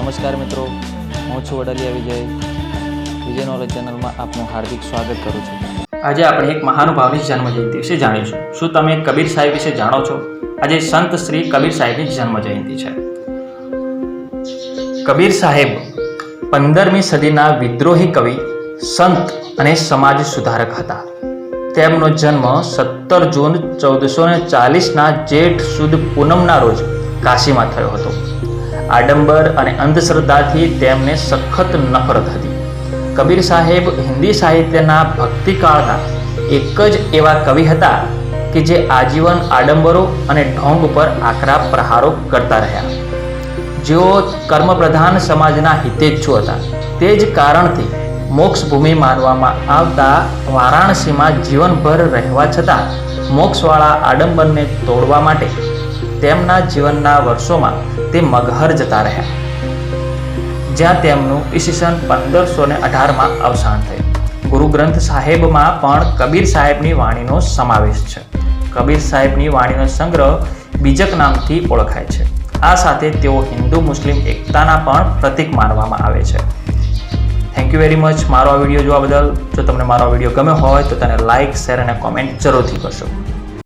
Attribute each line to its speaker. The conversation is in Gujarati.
Speaker 1: નમસ્કાર મિત્રો, હું છું વડલિયા વિજય વિજય નોલેજ ચેનલમાં આપનું હાર્દિક સ્વાગત કરું છું.
Speaker 2: આજે આપણે એક મહાનુભાવની જન્મજયંતિ વિશે જાણીશું. શું તમે કબીર સાહેબ વિશે જાણો છો? આજે સંત શ્રી કબીર સાહેબની જન્મજયંતિ છે. કબીર સાહેબ પંદરમી સદીના વિદ્રોહી કવિ, સંત અને સમાજ સુધારક હતા. તેમનો જન્મ સત્તર જૂન ચૌદસો ને ચાલીસના જેઠ સુદ પૂનમના રોજ કાશીમાં થયો હતો. આડંબર અને અંધશ્રદ્ધાથી તેમને સખત નફરત હતી. કબીર સાહેબ હિન્દી સાહિત્યના ભક્તિકાળના એક જ એવા કવિ હતા કે જે આજીવન આડંબરો અને ઢોંગ પર આકરા પ્રહારો કરતા રહ્યા. જેઓ કર્મપ્રધાન સમાજના હિતેચ્છુ હતા. તે જ કારણથી મોક્ષ ભૂમિ માનવામાં આવતા વારાણસીમાં જીવનભર રહેવા છતાં મોક્ષવાળા આડંબરને તોડવા માટે તેમના જીવનના વર્ષોમાં તે મગહર જતા રહ્યા. જ્યાં તેમનું ઈસવીસન પંદરસો ને અઢારમાં અવસાન થયું. ગુરુ ગ્રંથ સાહેબમાં પણ કબીર સાહેબની વાણીનો સમાવેશ છે. કબીર સાહેબની વાણીનો સંગ્રહ બીજક નામથી ઓળખાય છે. આ સાથે તેઓ હિન્દુ, મુસ્લિમ, એકતાના પણ પ્રતીક માનવામાં આવે છે. થેન્ક યુ વેરી મચ મારો આ વીડિયો જોવા બદલ જો તમને મારો વીડિયો ગમ્યો હોય તો તેને લાઇક શેર અને કોમેન્ટ જરૂરથી કરશો.